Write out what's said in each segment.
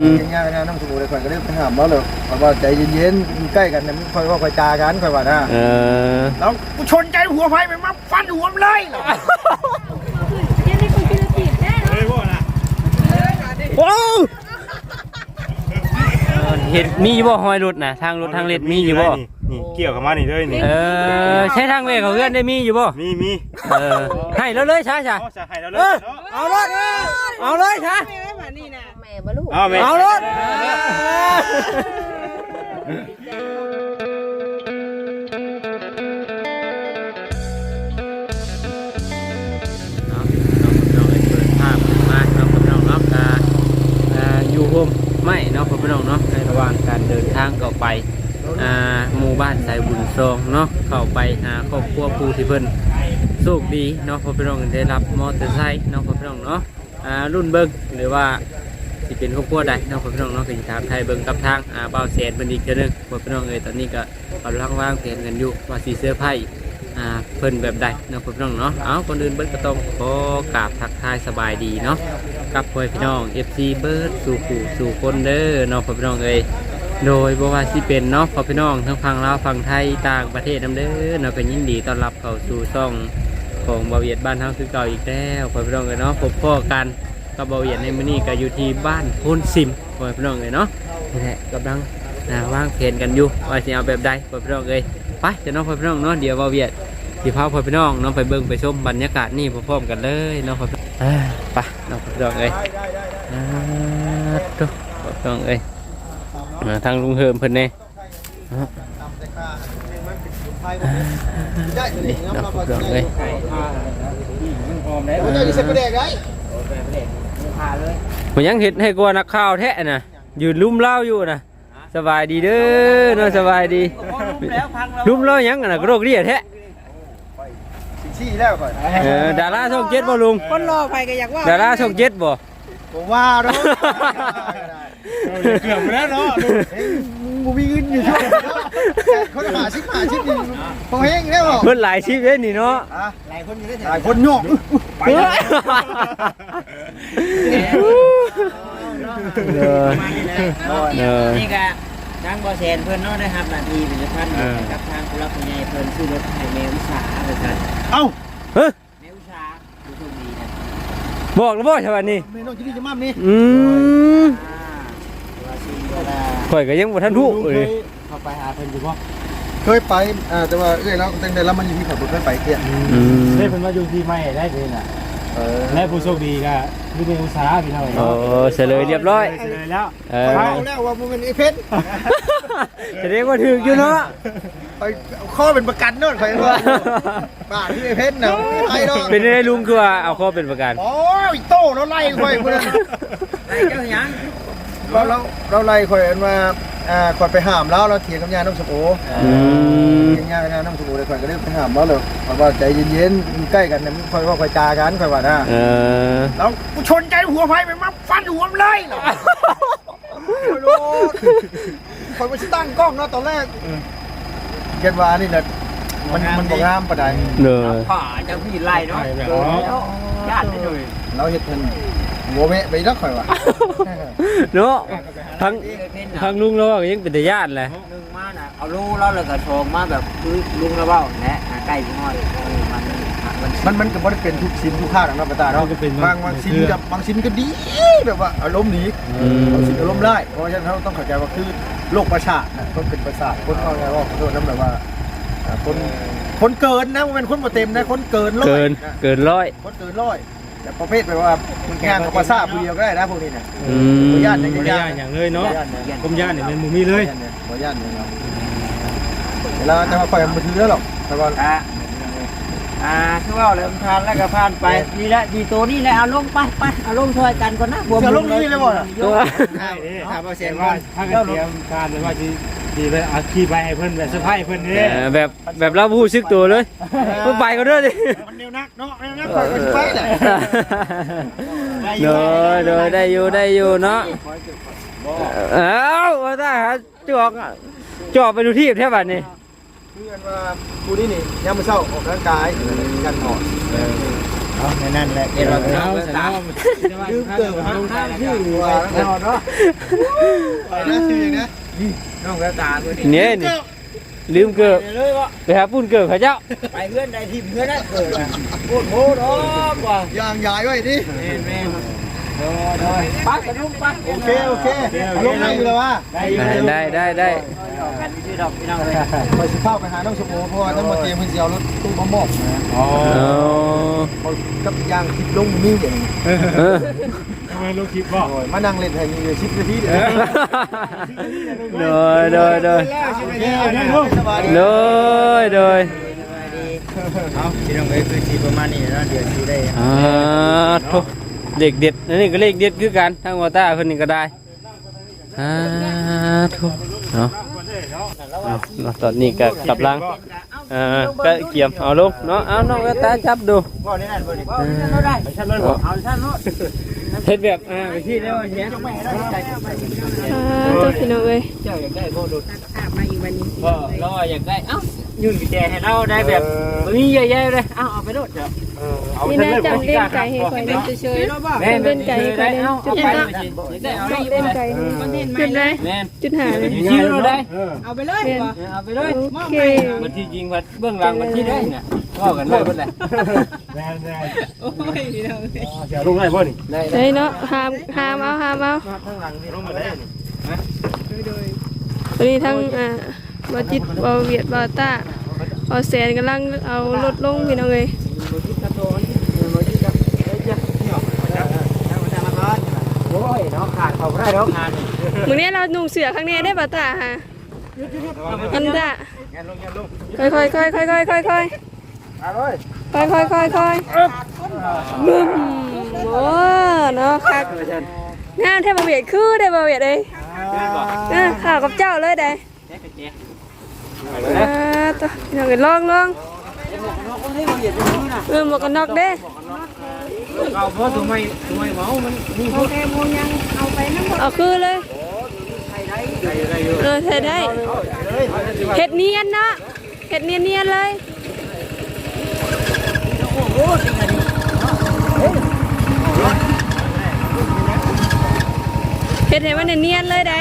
ง่ายๆนะน้ำสมุนไพรก็เรียกไปหามแล้วเลยเพราะว่าใจเย็นๆอยู่ใกล้กันเนี่ยมันค่อยว่าค่อยจากันค่อยว่านะเออแล้วกูชนใจหัวไฟไปมาฟันหัวมันเลยเหรอยังได้คนกินติดแน่เนาะว้าวเห็นมีอยู่บ่หอยรถนะทางรถทางเล็ดมีอยู่บ่นี่นี่เกี่ยวกับมานี่เลยนี่เออใช้ทางเวของเพื่อนได้มีอยู่บ่มีมีเออให้แล้วเลยช้าช้าเอาจะให้เราเลเอยอเอารถเอาเลยช้าแม่บ่ลูกเอาแม่เอารถเนาะน้องเปิดภาพมาเนาะพี่น้องเนาะอ่าอ่าอยู่ร่วมไม่เนาะพี่น้องเนาะในระหว่างการเดินทางเข้าไปอ่าหมู่บ้านสายบุญทรงเนาะเข้าไปหาครอบครัวผู้ที่เพิ่นโชคดีเนาะพี่น้องได้รับมอเตอร์ไซค์เนาะพี่น้องเนาะอ่ารุ่นเบิ้งหรือว่า สิเป็นครอบครัวใดน้องพี่น้องเน้องก็สิถามไทยเบิ่งกับทางอ่าเบาแสนเป็นอีกเทื่อนึงพ่อพี่น้องเอ้ยตอนนี้ก็กำลังวางแผนกันอยู่ว่าสิเสื้อร์ไผ่อ่าเพิ่นแบบใดน้องพี่น้องเนาะเอาคนอื่นเบิ่งก็ต้องขอกราบทักทายสบายดีเนาะกับพ่อพี่น้อง FC เบิร์ดสู่ผู้สู่คนเด้อน้องพ่อพี่น้องเอ้ยโดยบ่ว่าสิเป็นเนาะพ่อพี่น้องทั้งฝั่งลาวฝั่งไทยต่างประเทศนํเด้อเนาะก็ยินดีต้อนรับเข้าสู่ช่องของบาเวียดบ้านเฮาคือเก่าอีกแล้วพ่อพี่น้องเอ้ยเนาะพบพ่อกัน กับเบาเหยียดในมื้อนี้ก็อยู่ที่บ้านโพนซิมพ่อพี่น้องเลยเนาะนี่แหละกำลังอ่าวางแผนกันอยู่ว่าสิเอาแบบใดพ่อพี่น้องเลยไปเดี๋ยวน้องพ่อพี่น้องเนาะเดี๋ยวเบาเหยียดสิพาพ่อพี่น้องเน้องไปเบิ่งไปชมบรรยากาศนี่พร้อมๆกันเลยเน้องพี่น้องเอ้ยไปน้องพ่อพี่น้องเอ้ยตุ๊พ่อพี่น้องเอ้ยมาทางลุงเฮิมเพิ่นเน่ตามแต่ค่ามันเป็นสมุนไพรหมดเลยได้เลยนี่น้ำน้องเราพ่อก็แม่พี่น้องเอ้ยผมจะอยู่เส้นประเด กไงผมยังเห็นให้กลัวนักข่าวแท้น่ะยืนลุ่มเล่าอยู่น่ะสบายดีเด้อเนาะสบายดีลุ่มเล่ายังอะน่ะโรคเรียแท้สิชี้แล้วก่อนเออดาราช่องเจ็ดบ่ลุงคนรอไปก็อยากว่าดาราช่องเจ็ดบ่ผมว่าเนาะเกือบไปแล้วเนาะ เฮ้ยมึงมีเงินอยู่ช่วงนี้เนาะคนหาชิปหาชิปนี่พอแห้งแล้วเหรอเพิ่นหลายชีพเด้นี่เนาะอะหลายคนอยู่ได้หลายคนโยกไปเฮ้เลยยเออนี่ก็ทางบอแซนเพิ่นเนาะได้รับหน้าที่เป็นท่านกับทางผู้รับผู้ใหญ่เพิ่นซื้อรถให้แมวอุตสาหะไปกันเอ้าเฮ้ยแมวอุตสาหะผู้โชคดีนะบอกแล้วบ่ใช่บัดนี้เมนูที่นี่จะมั่มนี่อืม อ่าว่าสิเวลา ข่อยก็ยังบ่ทันรู้เอ้ยเข้าไปหาเพิ่นอยู่บ่เคยไปอ่าแต่ว่าเอ้ยแล้วตั้งแต่แล้วมันอยู่ที่ขับรถเคยไปเที่ยอืม ได้เพิ่นมาอยู่ที่ไม่ได้เลยน่ะเออและผู้โชคดีก็คือในอุตสาหะพี่น้องโอ้เฉลยเรียบร้อย เฉลยแล้วเอเขาอบอกแล้วว่ามันเป็นไอ้เพชรแสดงว่าถูกอยู่เนาะ ไปเอาข้อเป็นประกันโน่นไปว่าบ้าที่ไอ้เพชรเนาะไปเนาะเป็นได้ลุงคือว่าเอาข้อเป็นประกัน โอ้ยโต้เราไล่ค่อยเพื่อนไอ้เจ้าหยัง เราเราเราไล่ค่อยมาอ่าค่อยไปห้ามแล้วเราเถียงกับยาน้ำสโออืม เถียงยากับยาน้ำสโอเลยค่อยก็เลยไปห้ามแล้วเลยเพราะว่าใจเย็นๆอยู่ใกล้กันเนี่ยมันค่อยว่าค่อยจากันค่อยว่านะเออแล้วกูชนใจหัวไฟไปมาฟันหัวมันเลยเหรอโอ้ยคอยมาตั้งกล้องเนาะตอนแรกเก็บว่านี่แหละมันมันบอกงามปะไดเด้อพ่อเจ้าพี่ไล่เนาะญาติได้เลยเราเห็ดเพิ่น หัวเมะไปนักข่อยว่ะเนาะทั้งเคยเพ่นทั้งลุงแล้วก็ยังเป็นแต่ญาติแหละนึงมาน่ะเอาลูกแล้วเลยก็โชงมาแบบคือลุงแล้วเว้าแหละใกล้พี่น้อยมันมันมันมันก็บ่ได้เป็นทุกชิ้นทุกภาคของเราปะตาเนาะบางบางชิ้นกับบางชิ้นก็ดีแบบว่าอารมณ์ดีบางชิ้นอารมณ์ร้ายเพราะฉะนั้นเราต้องเข้าใจว่าคือโรคประสาทนะคนเป็นประสาทคนเอาไงว่าขอโทษนะแบบว่าอ่าคนคนเกินนะมันเป็นคนบ่เต็มนะคนเกินร้อยเกินนะเกินร้อยคนเกินร้อย แต่ประเภทแบบว่างานกับภาษาผู้เดียวก็ได้นะพวกนี้นะอืขอมอนุญาตในบ่ได้ย่านอย่างเลยเนาะขออญตนะกรมย่านนี่มันบ่มีเลยขออนุญาตเลยครับเดี๋ยวเราจะมาปล่อยมันถือแล้วหรอกแต่ว่าอ่าอ่าคือว่าเริ่มทานแล้วก็ผ่านไปนี่แหละดีตัวนี่แหละเอาลงไปไปเอาลงช่วยกันก่อนนะบวมเสือลงนี่เลยบ่น่ะตัว ใช่ถามว่าเสียงว่าถ้าเกิดเตรียมการเลยว่าสิ สิไปเอาขี่ไปให้เพิ่นแบบเซอร์ไพรส์เพิ่นนี่เออแบบแบบเราผู้ซึกตัวเลยก็ไปก็เด้อดิมันเร็วนักเนาะเร็วนักปล่อยมันไปแหละเด้อเด้อได้อยู่ได้อยู่เนาะเอ้าว่าได้ฮะจอกอะจอกไปดูที่แทบบัดนี้คือกันว่าผู้นี้นี่ยามมื้อเช้าออกกำลังกายกันออกเอาในนั่นแหละเดี๋ยวเราเอาเอาเสร็จตาแล้วลืมเกิดข้างข้างชื่อว่าเนาะไปนะชื่ออย่างนี้ น้องแววตาตัวนี้เนี่ยนี่ลืมเกิบเลยวะไปหาปุ้นเกิบเขาเจ้าไปเพื่อนใดทีมเพื่อนนั่นเกิดอะโคตรโหดอ๋อกว่าย่างยายไว้ดิแม่แม่โดยโดยปักกระดุมปักโอเคโอเคลงนั่งอยู่แล้วว่าได้ได้ได้ได้กันที่ดอกพี่น้องเลยไปสิเข้าไปหาน้องสมโอเพราะว่าต้องมาเตรียมเพื่อนเสียวรถตู้มะม่วงนะอ๋อโอ้เขากับย่างคลิปลงนี่อย่างนี้ เออทำไมลูกคลิปบอกมานั่งเล่นให้ยี่สิบนาทีเดียวโดยโดยโดยสบายดีโดยโดยเอาพี่น้องเลยคือสีประมาณนี้นะเดี๋ยวสีได้อ่าโถเด็กเด็ดอันนี้ก็เลขเด็ดคือกันทั้งวอต้าคนนี้ก็ได้อ่าโถเนาะเนาะตอนนี้ก็กำลังอ่าก็เกี่ยมเอาลงเนาะเอาน้องวอต้าจับดูบ่ได้นั่นบ่ได้บ่ได้ได้ชั้นรถเอาชั้นรถ เฮ็ดแบบอ่าไปที่แล้วเฮียอ่าตัวพี่น้องเอ้ยเจ้าอยากได้บ่ดูก็รออยากได้เอ้ายุ่นกุญแจให้เราได้แบบบ่มีเยอะแยะเลยเอ้าเอาไปรถเถอะนี่นะจำเล่นไก่ให้ข่อยเล่นเฉยๆจำเล่นไก่ให้ข่อยเล่นจุดไห้าได้เอาเล่นไก่ให้จุดไหนแม่นจุดหาเลยอยู่อเราได้เอาไปเลยเป็นเอาไปเลยโอเคมันที่จริงว่าเบื้องหลังมันที่ได้น่ะ ว่ากันเลยเพิ่นแหละแน่แน่โอ้ยเดี๋ยวลงได้บ่นี่เฮ้ยเนาะหามหามเอาหามเอาข้างหลังนี่ลงมาได้นี่ตัวนี้ทั้งอ่าบาจิตบาเวียดบาต้าบาแสนกำลังเอารถลงพี่น้องเอ้ยโอ้ยเนาะขาดเขาได้แล้วงานนี่มื้อนี้เรานุ่งเสื้อข้างในได้บาต้าฮะอันดาค่อยๆค่อยๆค่อยๆค่อยๆค่อยเอาเลยๆค่อยๆค่อยๆค่อยๆบึ้มโอ้เนาะคักงามแท้บาเวียดคือได้บาเวียดเอ้ยอ่าข้าวกับเจ้าเลยได้อ่าตัวพี่น้องเอ้ยลองลองเออหมวกกันน็อกเด้เอาเพราะทำไมทำไมเมามันนี่พวกเอาคือเลยเออใส่ได้เห็ดเนียนเนาะเห็ดเนียนเนียนๆเลย เห็ดให้มันเนียนๆเลยได้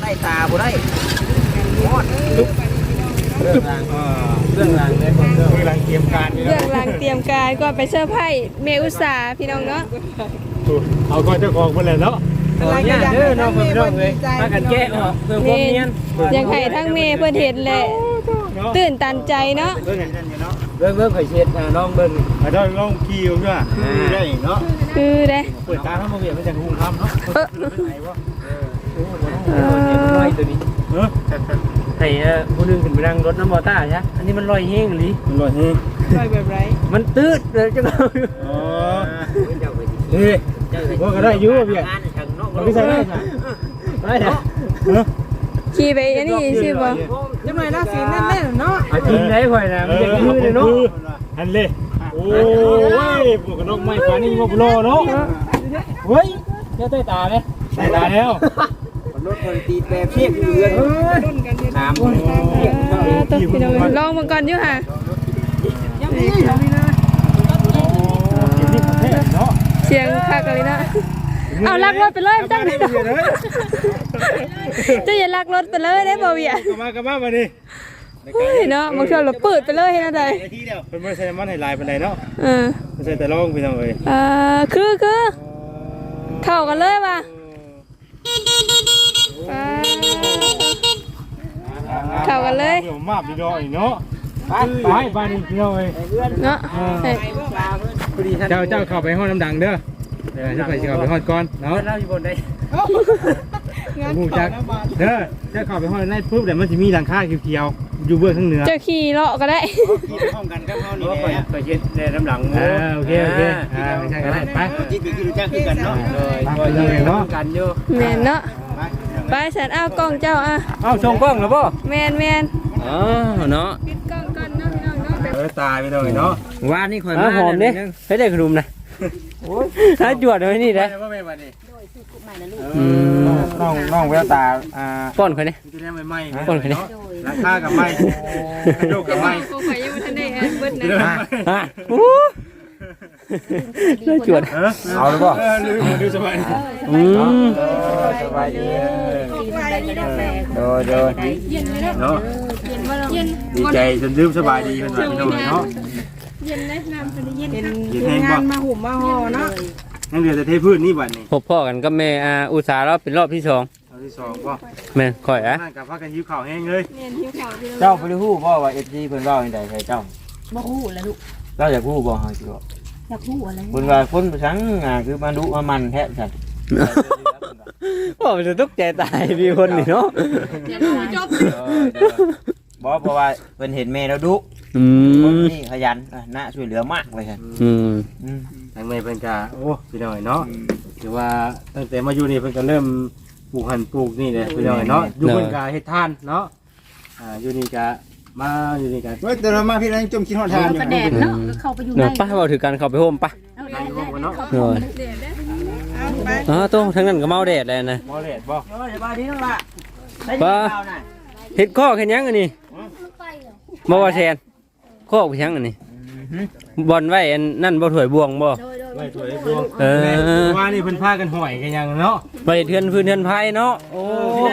ได้ตาบ่ได้เรื่องรางเรื่องรางเลยคนเรื่องกำลังเตรียมการอยู่เรื่องหลังเตรียมการก็ไปเซอร์ไพรส์เมอุตสาห์พี่น้องเนาะเอาก็เจ้าของเพิ่นแหละเนาะอะไรกันเด้อน้องเพิ่นน้องเลยมากันแก้ออกเพื่อความนี่เนียนยังให้ทั้งเมย์เพื่อนเห็นแหละตื่นตันใจเนาะ เบิ่งนั่นอยู่เนาะเบิ่งเบิ่งข่อยเช็ดนะน้องเบิ่งมาได้ลองขี่อยู่ด้วยได้เนาะคือเด้เปิดตาเข้ามาเวียนมันจะหุงคำเนาะเออเอน้ออยตัวนี้เออให้เอ่อผู้หนึงขึ้นไปนั่งรถน้ำมอต้าใช่อันนี้มันลอยเฮงหรือมันลอยเฮงมันตืดเลยจังเอาอยู่อ๋อนี่ว่าก็ได้อยู่เวียนเราไม่ใช่ได้ค่ะได้เนาะเออ ขี่ไปอันนี้สิบ่จังหน่อยนะสีแน่นๆเนาะอาทิตย์ไหนข่อยนะมันจะยืดเลยเนาะอันเล่โอ้ยพวกกระนกไม้ฟ้านี่มาบุโลเนาะเฮ้ยเจ้าใต้ตาเลยใต้ตาแล้วรถคนตีแบบเทียบอยู่เรือนน้ำเออตัวพี่น้องเอ้ยลองมันก่อนอยู่ค่ะกินนี่ประเทศเนาะเสียงคักเลยนะ เอาลักรถไปเลยจังเลยจะอย่าลักรถไปเลยได้บ่เวียกลับมากลับมามาดิเฮ้ยเนาะบางทีเราเปิดไปเลยเห็นอะไรเป็นไม่ใช่มันให้ลายเป็นไรเนาะเออไม่ใช่แต่ร้องพี่น้องเอ้ยเอ่อคือคือเข้ากันเลยว่ะอ่าเข้ากันเลยเดี๋ยวมาบดีดอยเนาะไปไปบ้านนี้พี่น้องเอ้ยเนาะเฮ้ยเจ้าเจ้าเข้าไปห้องน้ำดังเด้อ เดี๋ยวจะไปเข้าไปห้องก่อนเนาะเราอยู่บนได้มูจักเด้อเจ้าเข้าไปห้องในปุ๊บเดี๋ยวมันจะมีหลังคาเขียวๆอยู่เบื้องข้างเหนือ เจ้าขี่เลาะก็ได้ขี่พร้อมกันกับเฮานี่แหละข่อยเช็ดในน้ำหลังเออโอเคโอเคอ่าไม่ใช่ก็ได้ไปจิตคือรู้จักคือกันเนาะไปเลยเนาะกันอยู่แมนเนาะไปฉันเอากล้องเจ้าอะเอ้าชงกล้องแล้วบ่แมนแมนอ๋อเนาะปิดกล้องก่อนเนาะพี่น้องเนาะแบบเออตายไปเลยเนาะว่านี่ข่อยอะมาหอมเด้ให้ได้ขนมนะ ถ้าจวดไว้นี่ได้ว่าไม่มาดิอืมน้องน้องแววตาอ่าป้อนเขานี่ที่แรกไม่ไหม้ป้อนเขานี่ราคากับไหม้กระโดดกับไหม้โอ้ยยังไม่ทันได้อ่านเบิดนะอะอู้น่าจวดเอาเลยป่ะลืมดูสบายอืมสบายดีโดยโดยเนาะดีใจจนลืมสบายดีเพิ่นว่าพี่น้องเนาะ เย็นนะน้ำเป็นเย็นเป็นเย็นแห้งบ่มาหุ่มมาห่อเนาะยังเหลือแต่เทพื้นนี่บัดนี้พบพ่อกันก็แม่อาอุตสาห์รอบเป็นรอบที่สองเอาที่สองบ่แม่นข่อยอะนั่นกับพากันหิวข้าวแห้งเลยเย็นหิวข้าวพี่เจ้าบ่ได้ฮู้บ่ว่า FG เพิ่นเว้าจังได๋ใส่เจ้าบ่ฮู้แล้วลูกเจ้าอยากฮู้บ่เฮาสิบ่อยากฮู้อะไรเพิ่นว่าคนประชังอ่าคือมาดุมามันแท้ซั่นพ่อมันจะตกใจตายมีคนนี่เนาะจบบ่เพราะว่าเพิ่นเห็นแม่เราดุ อืคนมนี้ขยันอะน่าช่วยเหลือมากเลยครับอืมอืมทางแม่เพิ่นก็โอ้พี่น้องเนาะถือว่าตั้งแต่มาอยู่นี่เพิ่นก็เริ่มปลูกหันปลูกนี่เลยพี่น้องเนาะอยู่เพิ่นก็เฮ็ดทานเนาะอ่าอยู่นี่ก็มาอยู่นี่ก็เฮ้ยแต่เรามาพี่นังจมคิดฮอดทานอยู่กระแดดเนาะก็เข้าไปอยู่ในเนาะป้าบอกถือกันเข้าไปโฮมป้าเอาได้นั่งอยู่ได้ห้องเนาะเนาะเด็ดได้อ๋อตัวทั้งนั้นก็เมาแดดเลยนะ บ่แลดบ่โอ้ยสบายดีน้องล่ะได้ป้าข้าวน่ะเฮ็ดข้อแค่ยังอันนี้บ่ว่าแซน ข้อไปยังอันนี้บอลไว้อันนั่นบ่ถวยบวงบ่ไว้ถวยดวงเออ ว่านี่เพิ่นพากันห่อยกันยังเนาะไปเทือนพื้นเทือนไผ่เนาะ โอ้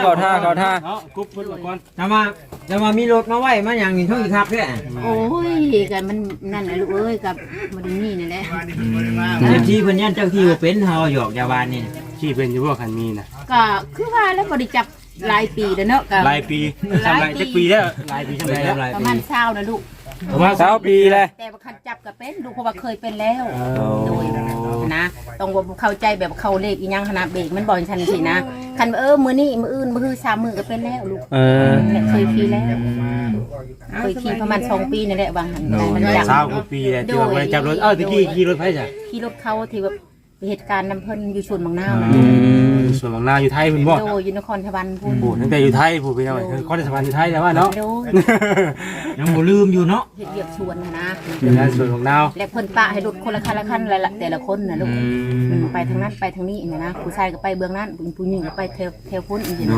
เขาท่าเขาท่า เนาะกุ๊บเพิ่นก่อนจะมาจะมามีรถมาไว้มาอย่างนี้เท่าอีกครับเนี่ยโอ้ยกันมันนั่นน่ะลูกเอ้ยกับบ่ได้นี่นี่แหละเจ้าที่เพิ่นยันเจ้าที่บ่เป็นเฮาหยอกยาบานนี่ที่เป็นอยู่บ่คันมีน่ะก็คือว่าแล้วบ่ได้จับหลายปีแล้วเนาะก็หลายปีทำหลายจักปีแล้วหลายปีทำเป็ไรนแล้วอะไรประมาณ20นะลูก ประมาณสาวปีเลย แต่ว่าคันจับก็เป็นลูกเพราะว่าเคยเป็นแล้วโดยนะต้องว่าเข้าใจแบบเข้าเลขอีหยังขนาดเบรกมันบ่อยชันสินะคันว่าเออมื้อนี้มื้ออื่นมื้อคือ3มื้อก็เป็นแล้วลูกเออเนี่ยเคยขี่แล้วเคยขี่ประมาณสองปีนี่แหละวางหันมันจับสาวกว่าปีแล้วที่ว่าบ่ได้จับรถเอ้าตะกี้ขี่รถไผจ้ะขี่รถเขาที่แบบเหตุการณ์น้ำเพิ่นอยู่ชวนบางนาว นะส่วนบางนาอยู่ไทยเพิ่นบ่โดยอยู่นครสวรรค์พุ่นโอ้ตั้งแต่อยู่ไทยผู้พี่น้องคือคอนสวรรค์อยู่ไทยแล้วว่าเนาะโดยยังบ่ลืมอยู่เนาะเหตุเรียบชวนนะนะเป็นงานส่วนของดาวและเพิ่นปะให้รถคนละคันละคันละละแต่ละคนนะลูกอืมไปทางนั้นไปทางนี้นะนะผู้ชายก็ไปเบื้องนั้นผู้หญิงก็ไปแถวแถวพุ่นอีกนะ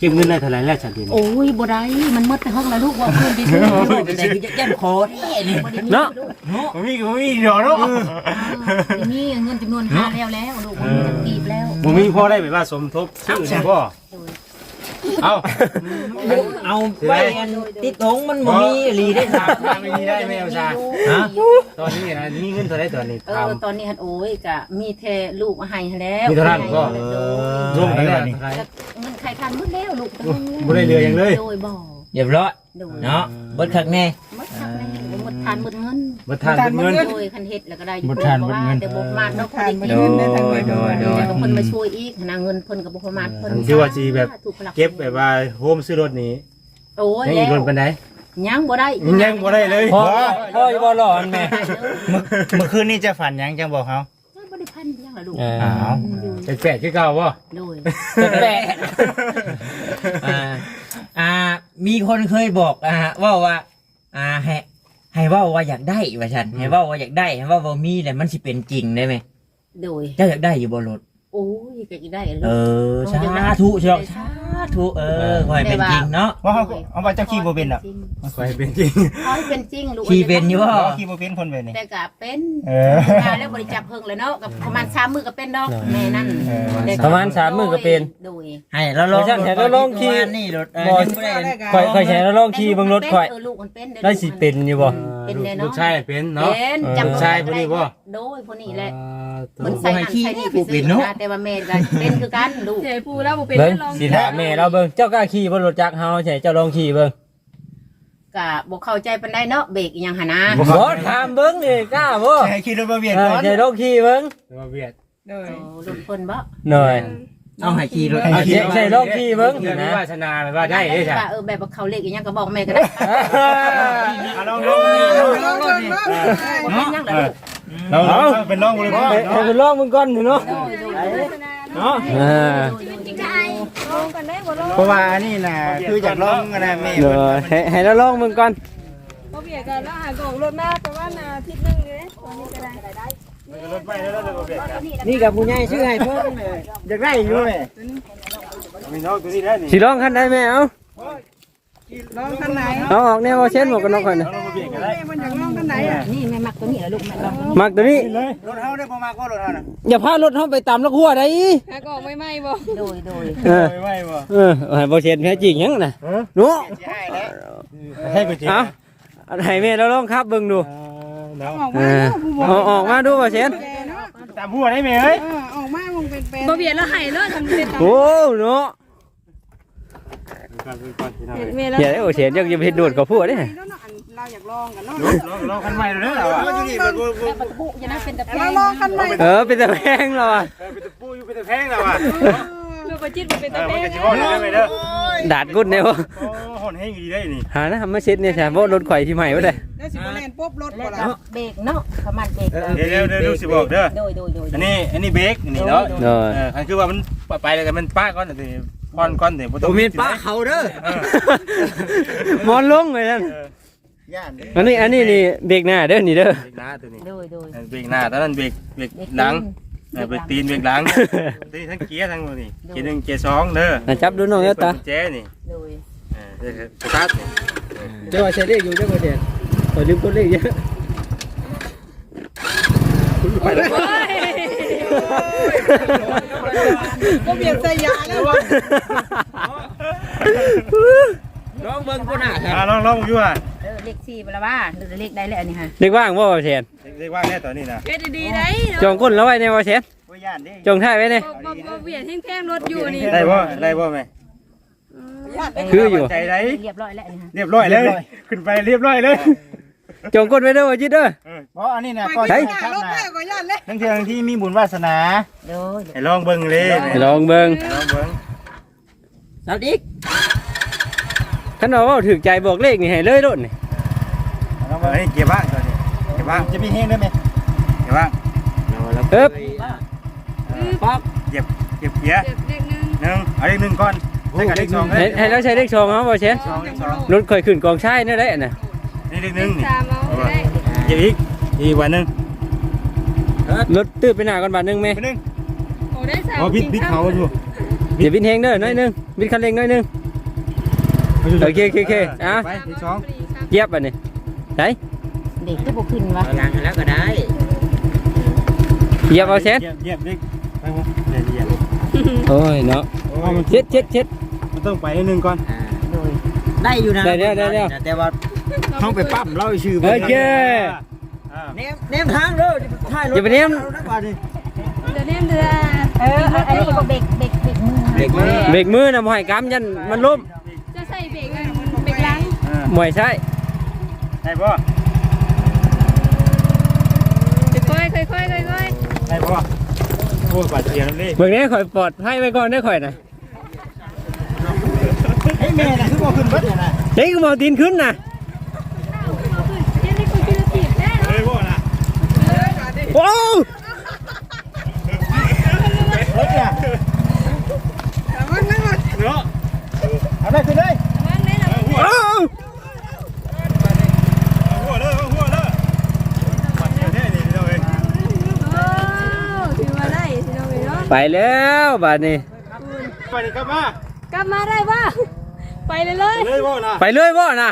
เก็บเงินได้เท่าไหร่แล้วฉันเดือนโอ้ยบ่ได้มันหมดแต่ห้องละลูกว่าเพิ่นดีๆลูกเป็นไงคือยันคอแท้นี่บ่ได้มีเนาะลูกบ่มีก็บ่มีเดี๋ยวเนาะบ่ได้มีเงินจำนวนหาแล้วแล้วลูกบ่มีจักกีบแล้วบ่มีพอได้แบบว่าสมทบชื่อใช่บ่ เอ้าเอาไว้อันติดถงมันบ่มีอีหลีได้ครับไม่มีได้ไม่เอาซะฮะตอนนี้นะมีเงินเท่าไหร่ตอนนี้เอถามอตอนนี้หันโอ้ยก็มีแท้ลูกมาให้หั้นแล้วมีเท่านั้นก็ให้ร่วมกันแล้วแล้วเงินใครทันหมดแล้วลูกบ่ได้เหลือหยังเลยโดยบ่เรียบร้อยโดยเนาะเบิดคักแน่หมดทักแน่หม ดทานหมดเงินบ่ทานเป็นเงิน โดยคันเฮ็ดแล้วก็ได้อยู่หมดทานหมดเงิน แต่บ่ประมาทเนาะคนโดยโดยโดย แต่ก็เพิ่นมาช่วยอีกหาเงินเพิ่นก็บ่ประมาทเพิ่นที่ว่าสิแบบ ถูกหลัเก็บแบบว่าโฮมซื้อรถนี้โอ้ยยังแล้อีกรถวปานใดยังบ่ได้ยังบ่ได้เลยพ่อพ่อจะบ่หลอนแม่เมื่อคืนนี้จะฝันหยังจังบอกเขาบ่ได้พันยังล่ะลูกเอออ้าวเป็นแปดคือเก่าบ่โดยแปะอ่าอ่ามีคนเคยบอกอ่าว่าว่าอ่าให้ ให้เว่าว่าอยากได้ว่าฉันให้เว่าว่าอยากได้ให้เว่าว่ามีแล้วมันสิเป็นจริงได้ไหมโดยเจ้าอยากได้อยู่บนรถ โอ้ยก็สิได้เอลูกอสาธุเชียวสาธุเออขอให้เป็นจริงเนาะว่าเขาเอาว่าเจ้าขี้โบเป็นอะขอให้เป็นจริงขอให้เป็นจริงลูกขี่เป็นอยู่บ่เขาขี้โบเป็นคนเป็นนี่แต่ก็เป็นเออมาแล้วบริจาคเพิ่งเลยเนาะกับประมาณสามมือก็เป็นดอกแม่นั่นเออแต่ประมาณสามมื้อก็เป็นโดยให้เราลองไม่ใช่ให้เราลองขี่นี่รถเออบ่ยังบ่ได้ข่อยข่อยใช้แล้วลองขี่เบิ่งรถข่อยเออลูกมันเป็นได้สิเป็นอยู่บ่เป็นแน่นลูอกนชายเป็นเนาะเป็นเออจำลูกชายผู้นี้บ่โดยผู้นี้แหละอ่าเหมือนใส่หันใส่นี่ไปซื้อนะแต่ว่าแม่ก็เป็นคือกันลูกเจ๊ปูแล้วบ่เป็นเบิ่งลองสิถามแม่เราเบิ่งเจ้ากล้าขี่บนรถจักรเฮาใช่เจ้าลองขี่เบิ่งก็บ่เข้าใจปานใดเนาะเบรกอีหยังหั่นนะบ่ถามเบิ่งนี่กล้าบ่ให้ขี้รถมาเบียดเอก่ออนจะลองขี่เบิ่งแต่ว่าเวียดโอ้ลูกเพิ่นบ่หน่อย เอาให้ขี่รถ เอาใช่ใช่ลองขี่เบิ่ง เดี๋ยวนี้วาสนาแบบว่าได้เด้จ้ะว่าเออแบบว่าเขาเลขอีหยังก็บอกแม่ก็ได้ เอาลองลองลองลองบ่เป็นหยังล่ะลูกลองลองเป็นลองเลยพ่อให้ให้ไปลองมึงก่อน เนาะโดยโดยเนาะอ่าลองกันได้บ่ลองเพราะว่านี่น่ะคือจากลองนะแม่เดี๋ยวให้ให้เราลองมึงก่อนบ่เบียดกันแล้วหากองรถมาประมาณอาทิตย์นึงเลยตอนนี้ก็ได้รถไปแล้วรถเบียดกันนี่กับผู้ใหญ่ชื่อให้เพิ่นอยากได้อยู่แม่มีน้องตัวนี้ได้นี่สิลองคันได้ไหมเอ้า ลองคันไหนเอาออกแนวว่าเช่นหมวกกันน็อกก่อนนะมันอยากลองคันไหนอะนี่แม่มักตัวนี้แหละลูกแม่ลองมักตัวนี้ รถเฮาได้บ่มากกว่ารถเฮาน่ะอย่าพารถเขาไปตามลักหัวได้อีหากออกไม่ไหม้บ่โดยโดยเออไว้บ่เออให้บ่เช่นแท้จริงยังน่ะหนูสิให้แล้วให้กูจิเอาอันให้แม่เราลองขับเบิ่งดูเนาะออกเอมาอเอาออกมาดูว่าเช่นแกเนาะตามหัวได้ไหมเอ้ยเออออกมามึงเป็นเป็นบ่เบียดแล้วให้เลยทำเป็นตามโอ้เนาะ ก่อนก่อนพี่น้องเมียแล้วอย่าได้โอเช่นยังจะไปโดดกับพวกเด้เนาะเราอยากลองกันเนาะลองลองคันใหม่เลยเราอะอยู่นี่มันแล้วมันบุอย่านะเป็นตะแพเรางลองคันใหม่เออเป็นตะแพงเราอะเป็นตะปูอยู่เป็นตะแพงเราอะ ลูกประจิตบ่เป็นเอตะอแพมันงก็สิฮอดได้ไหมเด้อดาดกุดเนี่ยวะโอ้หอนแห้งอยู่ดีได้นี่หานะมาเช็ดเนี่ยใช่เพราะรถข่อยที่ใหม่วะเด้ แล้วสิบ่แล่นปุ๊บรถแล้บ่วล่ะก็เบรกเนาะประมาณเบรกเดี๋ยวเดี๋ยวเดี๋ยวดูสิบอกเด้อ โดยโดยโดยอันนี้อันนี้เบรกนี่เนาะเนาะเอออันคือว่ามันไปเลยกันมันป้าก่อนแต่พอนก่อนแต่บ่ต้องผมมีป้าเขาเด้อมอนลงเลยนั่นย่านอันนี้อันนี้นี่เบรกหน้าเด้อนี่เด้อเบรกหน้าตัวนี้โดยโดยเบรกหน้าตอนนั้นเบรกเบรกหลัง เออเบรกตีนเบรกหลังตีทั้งเกียร์ทั้งนี่เกียร์หนึ่งเกียร์สองเด้ออะจับดูน้องเอ้ตาแจ๊นี่โดยเออเดี๋ยวสตาร์ทนี่เจ้าว่าใช้เลขอยู่เจ้าว่าเดียขอลืมกดเลขเยอะก็เบียดใส่ยาแล้ว ลองเบิ่งกูหน้าอ่าลองลองอยู่อะเออเลขสี่ไปแล้วว่าหรือเลขใดแล้วอันนี้ฮะเด็กว่างบ่ว่าเชนเรียกว่าแน่ตอนนี้นะเฮ็ดดีๆได้จองก้นแล้วไว้ในว่าเชนว่าย่านดิจงท่ายไว้เนี่ยบ่บ่เบียดแท่งๆรถอยู่นี่ได้บ่ได้บ่แม่คืออยู่ใจได้เรียบร้อยแล้วอันนี้ฮะเรียบร้อยเลยขึ้นไปเรียบร้อยเลยจงก้นไว้เด้อว่าจิตเด้อ เพราะอันนี้นะไปก็กิใช้นยาลงแล้วก็ย่านเลยทั้งเทืองที่มีบุญวาสนาโดยให้ลองเบิ่งเลยให้ลองเบิ่งลองเบิ่งสักอีก ท่านบอกว่าถือใจบอกเลขนี่ให้เลยโดดนี่ลองเบิ่งให้เกียร์บ้างตอนนี้เกียร์บ้างจะมีเฮงได้ไหมเกียร์บ้างเอ๊บเหยียบเหยียบเกียร์เด็กเด็กนึงหนึ่งเอาเลขหนึ่งก่อนใช้กับเลขสองเลให้ยให้เราใช้เลขสองเอาบ่เชนสองเลขสองรถข่อยขึ้นกองชายนี่ได้น่ะนี่เลขหนึ่งนี่สามเอาได้เหยียบอีกอีกวันหนึ่งรถตื้อไปหน้าก่อนบาทหนึงแม่ไปหนึ่งโอ้ได้สามอ๋อบิดบิดเขาดูเดี๋ยวบินเฮงเด้อหน้อยหนึงบินคันเร่งหน้อยหนึง โอเคโอเคโอเคอะไปเลขสองเหยียบอันนี้ไหนเด็กก็บกขึ้นวะล้างแล้วก็ได้เหยียบเอาเชนเหยียบเหยียบเลขไปวะเหยียบโอ้ยเนาะโอ้มันเช็ดเช็ดเช็ดมันต้องไปนิดนึงก่อนโดยได้อยู่นะได้แล้วได้แล้วแต่ว่าเข้าไปปั๊มเราชื่อโอเคเนมเนมทางเด้อถ่ายรถอย่าไปเนียมเดี๋ยวนี้เดือเอออันนี้ก็เบรกเบรกเบรกมือเด็กมือเบรกมือนะหมอยกำยันมันล้ม หมอยใช่ได้ป่ะค่อยๆค่อยๆค่อยๆค่อยได้ป่ะโอ้ยบาดเจ็บเลยเบิ่งนี้ข่อยปลอดให้ไว้ก่อนได้ข่อยนะเฮ้ยแม่น่ะคือบ่ขึ้นเบิดน่ะเฮ้ยกูเอาตีนขึ้นนะๆเดี๋ยวนี้คุณคิดผิดแน่เฮ้ยบ่น่ะโอ้เฮ้ยน่ะแต่ว่านั่งเนาะเอาได้ขึ้นเลยว่างแน่นะโอ้เอาหัวเลยเอาหัวเลยบาดเจ็บแท้นี่เด้อเว้ย โอ้ถือว่าได้สิน้องเอ๋ยเนาะ ไปแล้วบาดนี้ ไปนี่กลับมากลับมาได้ป่ะไปเลยเลยเลยบ่น่ะไปเลยบ่นะ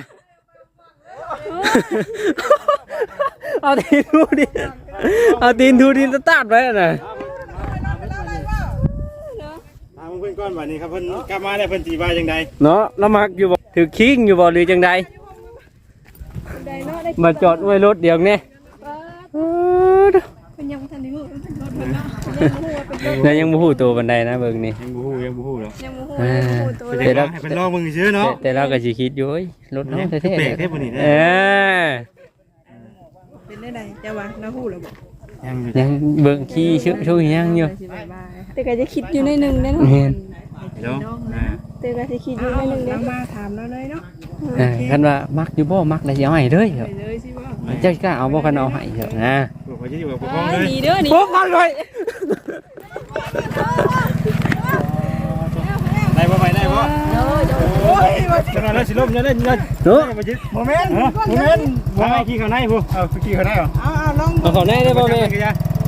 เอาตีนทูดินเอาตีนทูดินสตาร์ทไว้น่ะถามเพิ่นก่อนบัดนี้ครับเพิ่นกลับมาได้เพิ่นสิว่าจังไดเนาะแล้วมักอยู่บ่ถือคิงอยู่บ่หรือจังใดได้เนาะได้มาจอดไว้รถเดี๋ยวนี้ เป็นยังทันได้หูรถมันเนาะแล้วยังบ่ฮู้ตัวบันไดนะเบิ่งนี่ ยังบ่ฮู้ยังบ่ฮู้หรอกยังโมโหเออตัวเพิ่นเลยจะให้เพิ่นลองมึงซื่อเนาะแต่แต่เราก็สิคิดอยู่เอ้ยรถเฮาแท้ๆแปลกแท้บ่นี่เด้อเออเป็นได้ไดจะว่าน้าหู้หรือบ่ยังอยู่ยังเบิ่งขี้ชื่อชื่อยังอยู่สิบายบายแต่ก็จะคิดอยู่ในหนึ่งเด้เนาะเห็นเนาะอ่าแต่ก็จะคิดอยู่เอาในหนึ่งเด้เรามาถามเราเลยเนาะเออคันว่ามักอยู่บ่มักแล้วสิเอาให้เด้อไปเลยสิว่าเจ้ากล้าเอาบ่คันเอาให้เถอะนะพวกเขา จะอยู่กับพวกอ๋พ้อองเลยหนีเด้อหนีโอ้มาเลยได้บ่ไปได้บ่โอ้ยว่าจังนั้นแล้วสิล้มจะเล่นเงินเนาะบ่จิโมเมนต์โมเมนต์บ่ให้ขี่ข้างในผู้เอาขี่ข้างในเหรอเอาเอาลองเอาเข้าในได้บ่แม่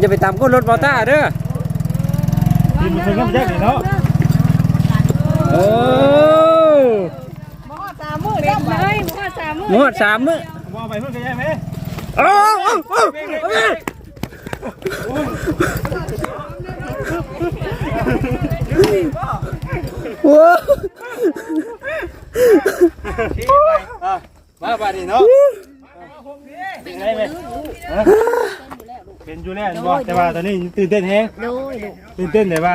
อย่าไปตามก้นรถมอต้าเด้อกินมันเป็นน้ำแยกนี่เนาะเออบ่ตามมือเด้สามมื้อหมดสามมื้อว่าไปเพิ่นก็ได้ไหมเอาเอาเอาเอาโอ้มาบาดนี้เนาะเป็นไงไหมเป็นอยู่แล้วบ่แต่ว่าตอนนี้ตื่นเต้นแฮงตื่นเต้นแต่ว่า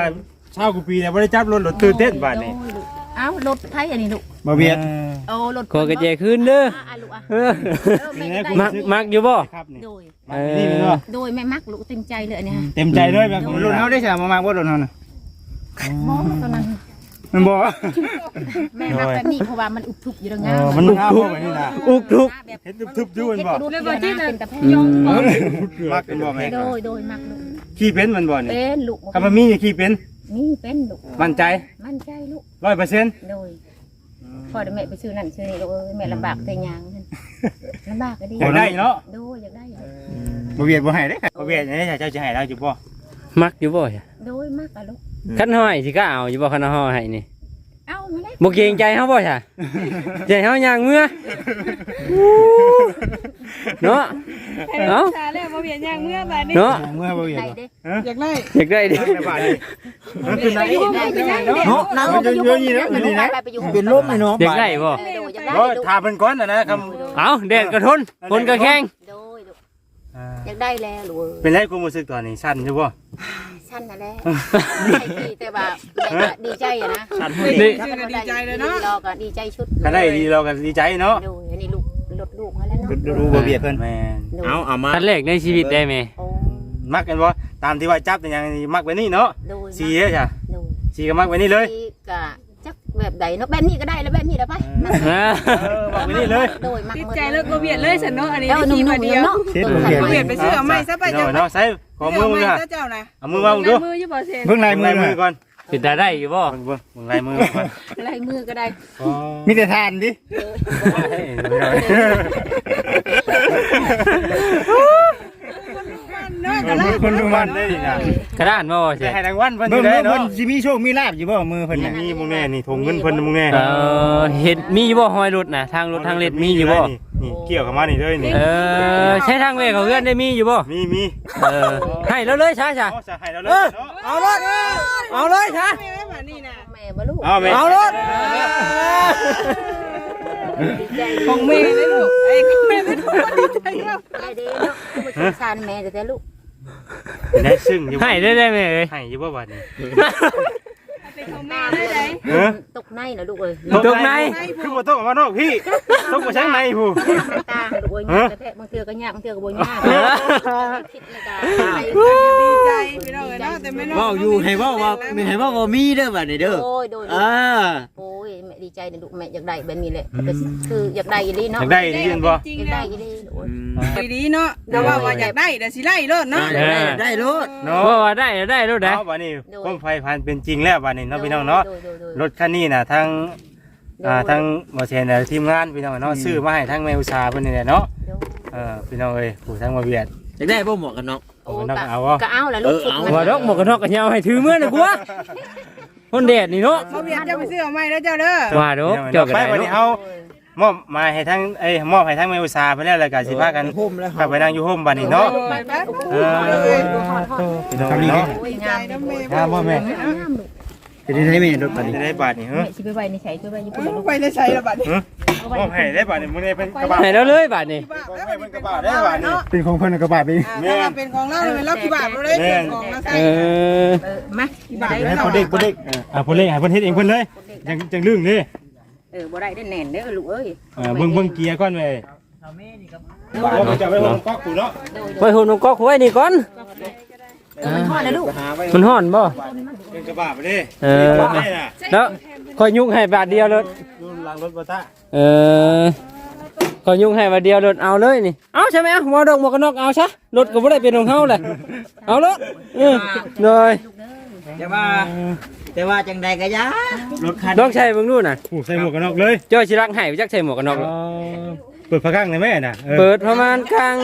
เช้ากูปีเนี่ยบ่ได้จับรถรถตื่นเต้นบาดนี้ เอ้ารถไทยอันนี้ลูกมาเวียดโอ้รถขอกระเจคืนเด้ออะลูกอะเออเออแม่ก็มัได้กมักอยู่บ่ ครับนี่โดยเอนี่เป็นอเนาะโดยแม่มักลูกเต็มใจเลยอันเนี้ยเต็มใจเลยแบบรุ่นเฮาได้ใช่มามาบ่รุ่นเฮาน่ะมองตอนนั้นมันบ่ แม่มักแบบนี้เพราะว่ามันอุบทุบอยู่ตรงเองานอมันนุ่มทุบไปนี่นะอุกทุกแบบเห็นทึบๆอยู่มันบ่ดูเลยเป็นตะแพงมักกันบ่แม่โดยโดยมักลูกขี้เป็นมันบ่นี่เป็นลูก ถ้ามันมีนี่ขี้เป็น นี่เป็นลูกมั่นใจมั่นใจลูก100%โดยพ่อเดี๋ยวแม่ไปซื้อนั่นซื้อนี่ลูกเอ้ยแม่ลำบากแต่ยางนั่นลำบากก็ดีอยากได้เนาะโดยอยากได้อยู่มาเวียดบ่ให้เด้บ่เวียนนี่เจ้าจะให้เราอยู่บ่มักอยู่บ่จ้ะโดยมากอะลูกคันห้อยสิก็เอาอยู่บ่คันห้อยให้นี่ เอ้ามาเลยบ่เกรงใจเฮาบ่จ้ะใจเฮาย่างเมื่อเนาะให้เราชาแล้วบ่เวียนย่างเมื่อบาดนี้เนาะเมื่อบ่เวียดได้บ่เด้อยากได้อยากได้ดิในบ้านนี่ไปอยู่ไปอยู่ไปอยู่เนาะนั่งอยู่อยู่นี่นะนี่นะไปอยู่เป็นลมเลยเนาะอยากได้บ่โดยอยากได้บ่ลูกถามเพิ่นก่อนนะนะคำเอาแดดก็ทนฝนก็แข็งโดยลูกอยากได้แล้วลูกเป็นไรกูรู้สึกตอนนี้สั่นอยู่บ่ สั้นนะแหละไม่ดีแต่ว่าแม่ก็ดีใจอะนะนี่ ชื่อก็ดีใจเลยเนาะ รอก็ดีใจชุดก็ได้ดีเราก็ดีใจเนาะโดยอันนี้ลูกลดลูกมาแล้วเนาะดูบ่เวียดเพิ่นแม่นโดยเอาเอามา คันแรกในชีวิตได้ไหม โอ้มักกันบ่ตามที่ว่าจับแต่ยังมักไว้นี่เนาะโดยสีเด้อจ้ะโดยสีก็มักไว้นี่เลย ที่กะจัก แบบใดเนาะแบบนี้ก็ได้แล้วแบบนี้ได้ไปเออเออมักไว้นี่เลย โดยมักติดหมดใจเลิกบ่เวียดเลยฉันเนาะอันนี้แล้วได้หนุ่ขี่มมาๆเดียวเนาะเฮ็ดบ่เวียดบ่เวียดไปซื้อเอาไม้ซะไปเนาะเจ้าเนาะใส่ขอมือมึงเาอะไม้ซะเจ้านะเอามือมามึงดูมืออยู่บ่เซ็นเบิ่งลายมืลาอยมือก่อนสิได้ได้อยู่บ่เบิ่งเบิ่งเบิ่งลายมือก่อนลายมือก็ ได้อ๋อมีแต่ทานดิคนดูมันได้ดินะกระดานบ่ใช่จะให้รางวัลเพิ่นอเบิ่งยู่ได้เบิ่งเนาะสิมีโชคมีลาบอยู่บ่มือเพิ่นน่ะนี่มึงแน่นี่ทงเงินเพิ่นมึงแน่เออเห็ดมีอยู่บ่หอยรถน่ะทางรถทางเล็ดมีอยู่บ่นี่เกี่ยวกับมานี่เลยนี่เออใช้ทางเวของเพื่อนได้มีอยู่บ่มีมีเออให้แล้วเลยช้าช้าเอาจะให้เราเลยเนาะเอารถเอาเลยช้าแม่ไว้แบบนี้นะแม่บ่ลูกเอาแม่เอารถ ดีใจของแม่เลยลูกไอ้ของแม่เป็นคนดีใจมากใจเด้เนาะบ่สงสารแม่แต่ลูก ได้ซึ่งอยู่ให้ได้ได้ไหมเอ้ยให้อยู่บ่บัดนี้ เป็นของแม่ได้ไหนเออตกในนะลูกเอ้ยตรงไหนคือบ่ต้องออกมานอกพี่ต้องมาใช้ในผู้ตาลูกเอ้ยยากแต่บางเทื่อก็ยากบางเทื่อก็บ่ยากคิดในการไปดีใจพี่น้องเอ้ยเนาะแต่ไม่น้องเว้าอยู่ให้เว้าว่าไม่ให้เว้าว่ามีเด้อบัดนี้เด้อโอ้ยโดยอ่าโอ้ยแม่ดีใจนะลูกแม่อยากได้แบบนี้แหละแต่คืออยากได้อีหลีอเนาะยากได้ได้ยินบ่จริงอยากแล้ได้วอีหลีโอ้ยดีๆเนาะแต่ว่าว่าอยากได้แต่สิไล่รถเนาะได้ได้รถเนาะว่าว่าได้ได้รถได้เอาบัดนี้ความไฟพันเป็นจริงแล้วบัดนี้เนาะพี่น้องเนาะ โดยโดยโดยรถคันนี้น่ะทั้งอ่าทั้งบ่เซนทีมงานพี่น้องเนาะซื้อมาให้ทั้งแม่อุตสาหเพิ่นนี่แหละเนาะโดยเออพี่น้องเอ้ยผู้ทั้งมาเวียด อยากได้บ่หมวกกันน็อก โอ้เอาก็เอาวะ ก็เอาแหละลูกเออเอาว่าดอกหมวกกันน็อกกันยาวให้ถือเมื่อนะกูวะคนแดดนี่เนาะ เขาเวียนเจ้าไปซื้อเอาไม้แล้วเจ้าเด้อว่าดอกเจ้ากันไปได้วันนี้เนาะเอามอบมาให้ทั้งเอ้ยมอบให้ทั้งแม่อุตสาหเพิ่นแล้วแล้วก็สิพากันกลับไปนั่งอยู่โฮมบัดนี้เนาะ ไปไปเออ พี่น้องเนาะโอ้ยใจงามน้ำแม่งามบ่แม่ งามลูก จะได้ให้แม่รถบัดนี้จะได้บาทนี่เฮ้แม่สิไปไว้ในใช้ไปไว้ญี่ปุ่นลูกไปเลยใช้ระบาดนี้มอบให้ได้บาทนี่มื้อนี้เป็นกระบะให้แล้วเลยบาทนี่บ้าแล้วมันเป็นของเราเนาะเป็นของเพิ่นกระบาดไปถ้าเป็นของเราเลยเรากี่บาทเราเลยเป็นของเราใช้เออเออมากี่บาทให้คนเด็กคนเด็กอ่าเพิ่นเล่ให้เพิ่นเฮ็ดเองเพิ่นเลยจังจังลึงนี่เออบ่ได้ได้แน่นเด้อลูกเอ้ยเออเบิ่งเบิ่งเกียร์ก่อนเว้ยว่ามันจะไปลงก๊อกกูเนาะไปหุ่นมันก็คุยนี่ก่อน มันทอดนะลูกมันห่อนบ่เป็นกระบะไปดิเออได้น่ะแล้วคอยยุ่งให้บาทเดียวรถดูหลังรถบ่ตะเออคอยยุ่งให้บาทเดียวรถเอาเลยนี่เอาใช่ไหมเอาหมอดอกหมวกกันน็อกเอาซะรถก็บ่ได้เป็นของเฮาแหละเอารถเออเลยแต่ว่าแต่ว่าจังใดก็ยารถคันลองใช้เบิ่งดูน่ะผูกใส่หมวกกันน็อกเลยจ้อยสิรักให้ไปจักใส่หมวกกันน็อกอ๋อเปิดผ้าข้างได้ไหมน่ะออเปิดประมาณกลาง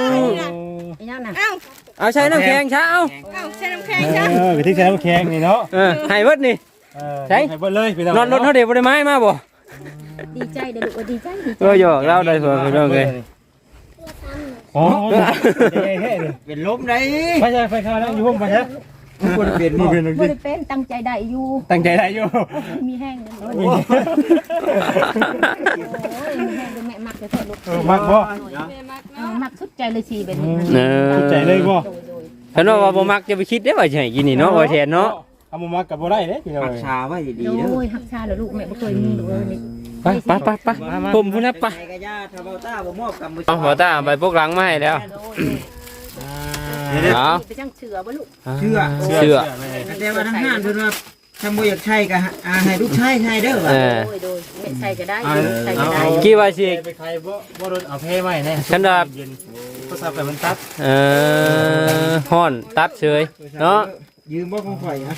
ไอ้นั่นน่ะ เอ้าเอาใช้น้ำแข็งช้าเอาเอ้าใช้น้ำแข็งเอจ้ะอกระติกใส่น้ำแข็งนี่เนาะเออให้เบิดนี่เออใช่ให้เบิดเลยพี่น้องนอนรถเฮาเดี๋ยวบ่ได้ไม้มาบ่ดีใจเด้อลูกว่าดีใจดีใจก็หยอกเล่าได้เพิ่นพี่น้องเอ้ยโอ้เป็นลมได้ไปใช่ไฟข้าวแล้วอยู่ห้องไปใช่ คนเป็นบ่เป็นบ่ได้เป็นตั้งใจได้อยู่ตั้งใจได้อยู่มีแห้งเลยโอ้ยมีแห้งเลยแม่มักจะเถอะลูกเออมักบ่เออมักสุดใจเลยสิแบบนี้เออใจเลยบ่โดยโดยเพิ่นว่าบ่มักจะไปคิดได้ว่าสิให้กินนี่เนาะว่าแทนเนาะเอามามักกับบ่ได้เด้พี่น้องรักษาไว้ดีโดๆเด้อยหักชาแล้วลูกแม่บ่เคยมีลูกเอ้ยนี่ไปไปไปไปผมพุ่นนะไปไปกะย่าถ้าเบาต้าบ่มอบกรรมบ่เอาบ่ตาไปพวกหลังมาให้แล้วโดย เอา ไปจังเชื่อบ่ลูกเชื่อ แต่ว่าทางห้านเพิ่นว่าถ้าบ่อยากใช้ก็อ่าให้ลูกชายใช้เด้อเอว่าอโดยโดยแม่ใส่ก็ได้เอาใส่ก็ได้กี่ว่าสิไปใครบ่บ่โดนเอาเพไว้แน่ฉันว่า เย็นโทรศัพท์แต่มันตัดเออฮ้อนตัดเฉยเนาะยืมบ่ของข่อยนะ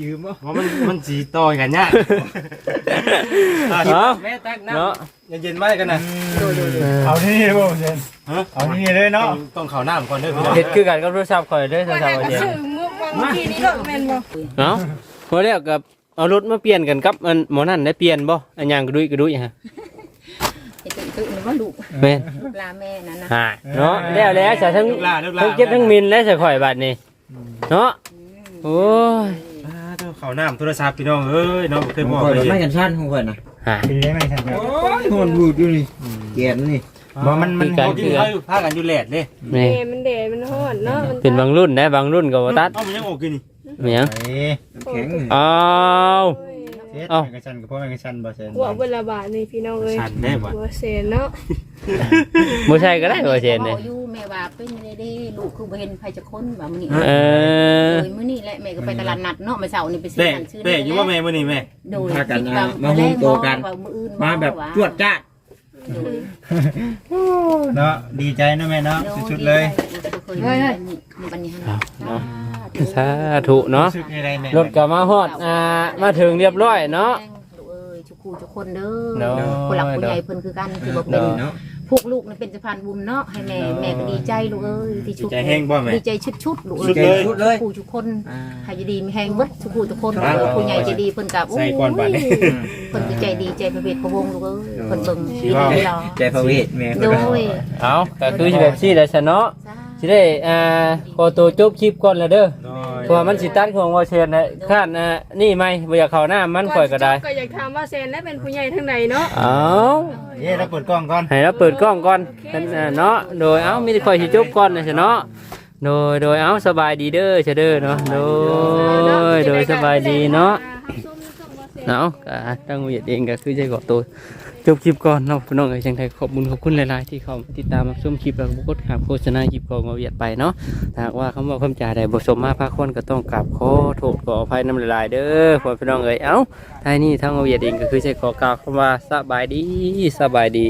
ยืมบ่เพราะมันมันสีต่อกันเนี่ยเอาแม่ตักน้ำเนาะเย็นๆไว้กันนะโดยโดยโดยเอาที่นี่บ่เย็นฮะเอาที่นี่เลยเนาะต้องเข้าน้ำก่อนเด้อพี่น้องเฮ็ดคือกันกับโทรศัพท์ข่อยเด้อโทรศัพท์ข่อยเด้อชื่อเมื่อวันเมื่อกี้นี้เนาะแม่นบ่เนาะพอแล้วกับเอารถมาเปลี่ยนกันกับอันหมอนั่นได้เปลี่ยนบ่อันยังกระดุยกระดุยฮะไอ้ตึ้งตึ้งนี่ว่าลูกแม่นลูกลาแม่นั่นนะฮะเนาะแล้วแล้วจะทั้ง ลูกหลานลูกหลานทั้งเจ็บทั้งมินแล้วจะข่อยบัดนี้เนาะโอ้ย เข้าน้ำโทรศัพท์พี่น้องเอ้ยน้องเคยบอกข่อยไปไม่กันชั้นของข่อยนะฮะดีได้ไหมท่านครับโอ้ยมันบูดอยู่นี่แกนนี่บ่มันมันคือการกินข้าวอยู่พากันอยู่แหลดเด้แม่เดมันเดมันฮ้อนเนาะมันเป็นบางรุ่นได้บางรุ่นก็บ่ตัดเอ้ามันยังโอกินนี่แม่หยังแข็งนี่อ้าว เอ้ากันชันกับพ่อกันชันบ่เซนหัวเบลาบาทนี่พี่น้องเอ้ยชันได้บ่หัวเซนเนาะบ่ใช่ก็ได้บ่เช่นนี่บอกอยู่แม่ว่าเป็นยังไงเด้ลูกคือบ่เห็นไผจะคนว่ามื้อนี้เออ โดยมื้อนี้แหละแม่ก็ไปตลาดนัดเนาะมื้อเช้านี่ไปซื้อเป้นั่นซื้อเป้อยู่ว่าแม่มื้อนี้แม่ โดยพากันคิดอ่าว่มาหุ้มตัวกัน ว่ามื้ออื่นมาแบบจวดจ้าดโดยเนาะดีใจเนาะแม่เนาะสุดๆเลยเฮ้ยบัดนี้ฮะ สาธุเนาะ รู้สึกยังไงแม่รถก็มาฮอดอ่ามาถึงเรียบร้อยเนาะ ลูกเอ้ยทุกคู่ทุกคนเด้เนาะ อผู้หลักผู้ใหญ่เพิ่นคือกันที่บ่เป็น เนาะ พวกลูกนั่นเป็นสะพานบุญเนาะให้แม่แม่ก็ดีใจลูกเอ้ยที่ชุดใจแห้งบ่แม่ดีใจชุดๆลูกสุเอ้ดยเลยชุดเลย ผู้ทุกคนให้ดีมีแห้งเบิดทุกผู้ทุกคนครับเออผู้ใหญ่ใจะดีเพิ่นกับใส่ก่อนบัดนี้ เพิ่นก็ใจดีใจพระเวทพระวงศ์ลูกเอ้ยเพิ่นเบิ่งสิดีว่าใจรอใจพระเวทแม่โดยเอาก็คือสิแบบซี่แหละซะเนาะสิได้อ่าขอตัวจบคลิปก่อนแล้วเด้อ เพราะว่ามันสิตัดของวอเชนนะคาดอ่านี่ไหมบ่อยากเข้าหน้ามันข่อยก็ได้ก็อยากถามว่าเซนและเป็นผู้ใหญ่ทางไหนเนาะเอาเย้เราเปิดกล้องก่อนให้เราเปิดกล้องก่อนกันอ่าเนาะโดยเอามีแต่ข่อยสิจบก่อนนะซะเนาะโดยโดยเอาสบายดีเด้อซะเด้อเนาะโดยโดยสบายดีเนาะเนาะก็ตั้งเวียดเองก็คือจะขอตัว จบคลิปก่อนเนาะพี่น้องเอ้ยจังไดขอบคุณขอบคุณหลายๆที่เขาติดตามชมคลิปแล้วก็กดขามโฆษณาคลิปของมาเวียดไปเนาะหากว่าคำว่าคำจ่าใดบสมมาพาคนก็ต้องกราบขอโทษขออภัยน้ำลายๆเด้อพ่อพี่น้องเอ๋ยเอ้าท้ายนี้ทางเอาเวียดเองก็คือใช้ขอกล่าวคำว่าสบายดีสบายดี